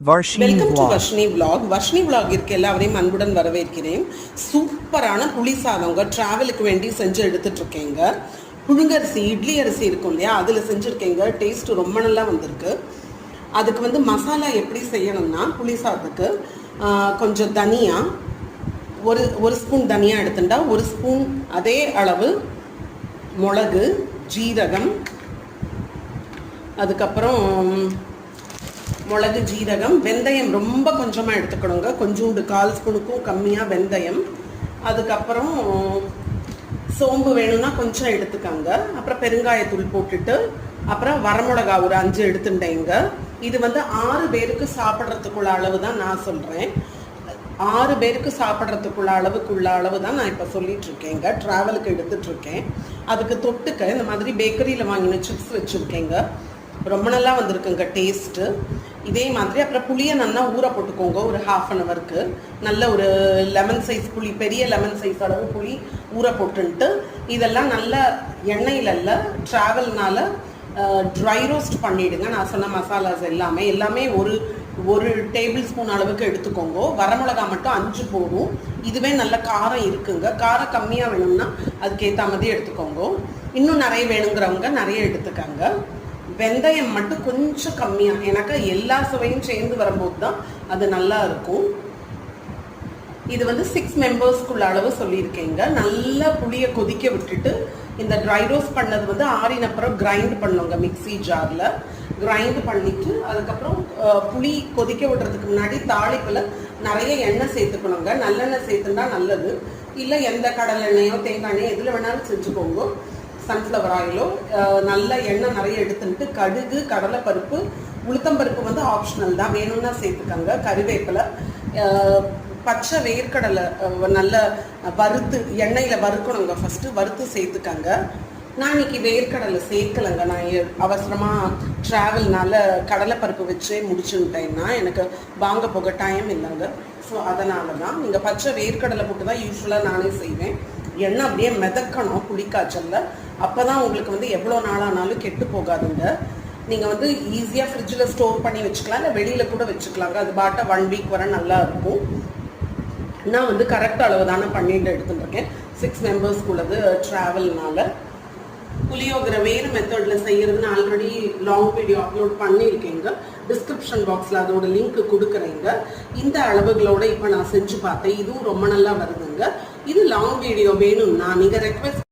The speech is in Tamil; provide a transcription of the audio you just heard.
Welcome to. Varshini vlog. Varshini vlog. இருக்க எல்லாரையும் அன்புடன் வரவேற்கிறேன். சூப்பரான புளி சாதங்க டிராவலுக்கு வேண்டி செஞ்சு எடுத்துட்டு இருக்கேங்க புழுங்கரிசி இட்லி அரிசி இருக்கும் இல்லையா? அதில் செஞ்சுருக்கேங்க. டேஸ்ட் ரொம்ப நல்லா வந்திருக்கு. அதுக்கு வந்து மசாலா எப்படி செய்யணும்னா புளி சாதத்துக்கு கொஞ்சம் தனியா ஒரு ஒரு ஸ்பூன் தனியா எடுத்துட்டா ஒரு ஸ்பூன் அதே அளவு மிளகு ஜீரகம் அதுக்கப்புறம் மிளகு ஜீரகம் வெந்தயம் ரொம்ப கொஞ்சமாக எடுத்துக்கணுங்க. கொஞ்சோண்டு கால் ஸ்பூனுக்கும் கம்மியாக வெந்தயம். அதுக்கப்புறம் சோம்பு வேணும்னா கொஞ்சம் எடுத்துக்கோங்க. அப்புறம் பெருங்காயத்தூள் போட்டுட்டு அப்புறம் வரமிளகா ஒரு அஞ்சு எடுத்துட்டேங்க. இது வந்து ஆறு பேருக்கு சாப்பிட்றதுக்குள்ள அளவு தான் நான் சொல்கிறேன் ஆறு பேருக்கு சாப்பிட்றதுக்குள்ள அளவுக்குள்ள அளவு தான் நான் இப்போ சொல்லிட்டு இருக்கேங்க ட்ராவலுக்கு எடுத்துட்டு இருக்கேன் அதுக்கு தொட்டுக்க இந்த மாதிரி பேக்கரியில் வாங்கின சிப்ஸ் வச்சுருக்கேங்க. ரொம்ப நல்லா வந்திருக்குங்க டேஸ்ட்டு இதே மாதிரி அப்புறம் புளியை நல்லா ஊற போட்டுக்கோங்க. ஒரு ஹாஃப் அன் ஹவருக்கு நல்ல ஒரு லெமன் சைஸ் புளி பெரிய லெமன் சைஸ் அளவு புளி ஊற போட்டுன்ட்டு இதெல்லாம் நல்ல எண்ணெயில் இல்லை ட்ராவல்னால ட்ரை ரோஸ்ட் பண்ணிவிடுங்க நான் சொன்ன மசாலாஸ் எல்லாமே. எல்லாமே ஒரு ஒரு டேபிள் ஸ்பூன் அளவுக்கு எடுத்துக்கோங்க. வரமிளகா மட்டும் அஞ்சு போதும். இதுவே நல்ல காரம் இருக்குங்க. காரம் கம்மியாக வேணும்னா அதுக்கேற்ற மாதிரி எடுத்துக்கோங்க. இன்னும் நிறைய வேணுங்கிறவங்க நிறைய எடுத்துக்கோங்க. வெந்தயம் மட்டும் கொஞ்சம் கம்மியாக எனக்கு எல்லா சுவையும் சேர்ந்து வரும்போது தான் அது நல்லா இருக்கும். இது வந்து சிக்ஸ் மெம்பர்ஸ்க்குள்ள அளவு சொல்லியிருக்கேங்க. நல்லா புளியை கொதிக்க விட்டுட்டு இந்த ட்ரை ரோஸ்ட் பண்ணது வந்து ஆறின அப்புறம் கிரைண்ட் பண்ணுவோங்க மிக்ஸி ஜாரில் கிரைண்ட் பண்ணிட்டு அதுக்கப்புறம் புளி கொதிக்க விடுறதுக்கு முன்னாடி தாளிப்பில் நிறைய எண்ணெய் சேர்த்துக்கணுங்க. நல்லெண்ணெய் சேர்த்துனா நல்லது. இல்லை எந்த கடல் எண்ணெயோ தேங்காய் எண்ணெயோ எதில் வேணாலும் செஞ்சுக்கோங்க. சன்ஃப்ளவர் ஆயிலோ நல்ல எண்ணெய் நிறைய எடுத்துட்டு கடுகு கடலைப்பருப்பு உளுத்தம்பருப்பு வந்து ஆப்ஷனல் தான். வேணும்னா சேர்த்துக்கோங்க. கருவேப்பிலை பச்சை வேர்க்கடலை நல்ல வறுத்து எண்ணெயில் வறுக்கணுங்க. ஃபஸ்ட்டு வறுத்து சேர்த்துக்கோங்க. நான் இன்னைக்கு வேர்க்கடலை சேர்க்கலைங்க. நான் அவசரமாக ட்ராவல்னால கடலைப்பருப்பு வச்சே முடிச்சுட்டேன்னா எனக்கு வாங்க போக டைம் இல்லைங்க. ஸோ அதனால தான் நீங்கள் பச்சை வேர்க்கடலை போட்டு தான் யூஸ்வலாக நானே செய்வேன். எண்ணெய் அப்படியே மிதக்கணும் குளிக்காய்ச்சலில் அப்போ தான் உங்களுக்கு வந்து எவ்வளோ நாளானாலும் கெட்டு போகாதுங்க. நீங்கள் வந்து ஈஸியாக ஃப்ரிட்ஜில் ஸ்டோர் பண்ணி வச்சுக்கலாம் இல்லை வெளியில் கூட வச்சுக்கலாங்க. அது பாட்டை ஒன் வீக் வர நல்லா இருக்கும். நான் வந்து கரெக்ட் அளவு தானே பண்ணிட்டு எடுத்துட்டுருக்கேன் சிக்ஸ் மெம்பர்ஸ்க்குள்ளது ட்ராவல்னால புளியோகிற வேறு மெத்தடில் செய்யறதுன்னு ஆல்ரெடி லாங் வீடியோ அப்லோட் பண்ணியிருக்கேங்க. டிஸ்கிரிப்ஷன் பாக்ஸில் அதோட லிங்க் கொடுக்குறேங்க. இந்த அளவுகளோட இப்போ நான் செஞ்சு பார்த்தேன். இதுவும் ரொம்ப நல்லா வருதுங்க. இது லாங் வீடியோ வேணும்னா நீங்கள் ரெக்வெஸ்ட்